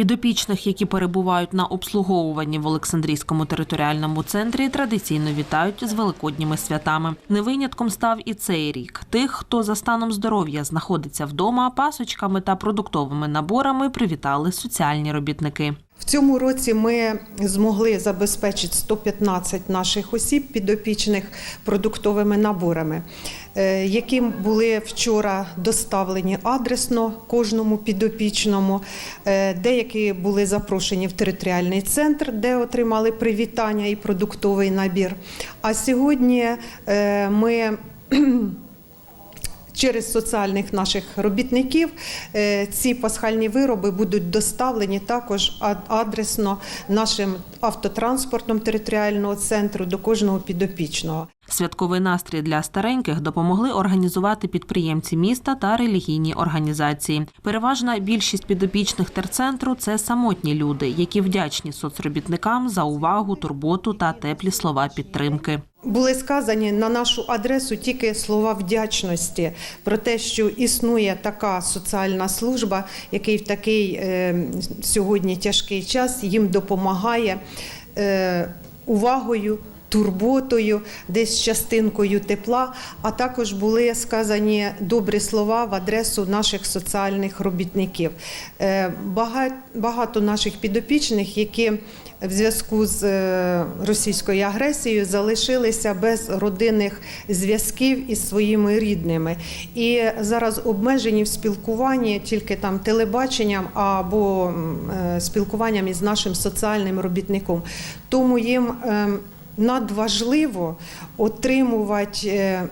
Підопічних, які перебувають на обслуговуванні в Олександрійському територіальному центрі, традиційно вітають з великодніми святами. Не винятком став і цей рік. Тих, хто за станом здоров'я знаходиться вдома, пасочками та продуктовими наборами привітали соціальні робітники. В цьому році ми змогли забезпечити 115 наших осіб підопічних продуктовими наборами, е, які були вчора доставлені адресно кожному підопічному. Е, Деякі були запрошені в територіальний центр, де отримали привітання і продуктовий набір. А сьогодні е, ми Через соціальних наших робітників е, ці пасхальні вироби будуть доставлені також адресно нашим автотранспортом територіального центру до кожного підопічного. Святковий настрій для стареньких допомогли організувати підприємці міста та релігійні організації. Переважна більшість підопічних терцентру це самотні люди, які вдячні соцробітникам за увагу, турботу та теплі слова підтримки. Були сказані на нашу адресу тільки слова вдячності про те, що існує така соціальна служба, який в такий е, сьогодні тяжкий час їм допомагає е, увагою. Турботою, десь частинкою тепла, а також були сказані добрі слова в адресу наших соціальних робітників. Е, Багато наших підопічних, які в зв'язку з е, російською агресією залишилися без родинних зв'язків із своїми рідними. І зараз обмежені в спілкуванні тільки там телебаченням або е, спілкуванням із нашим соціальним робітником. Тому їм е, надважливо отримувати. е,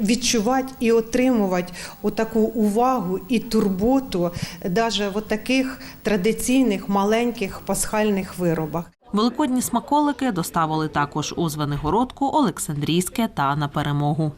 Відчувати і отримувати таку увагу і турботу навіть в таких традиційних маленьких пасхальних виробах. Великодні смаколики доставили також у Звенигородку, Олександрійське та на перемогу.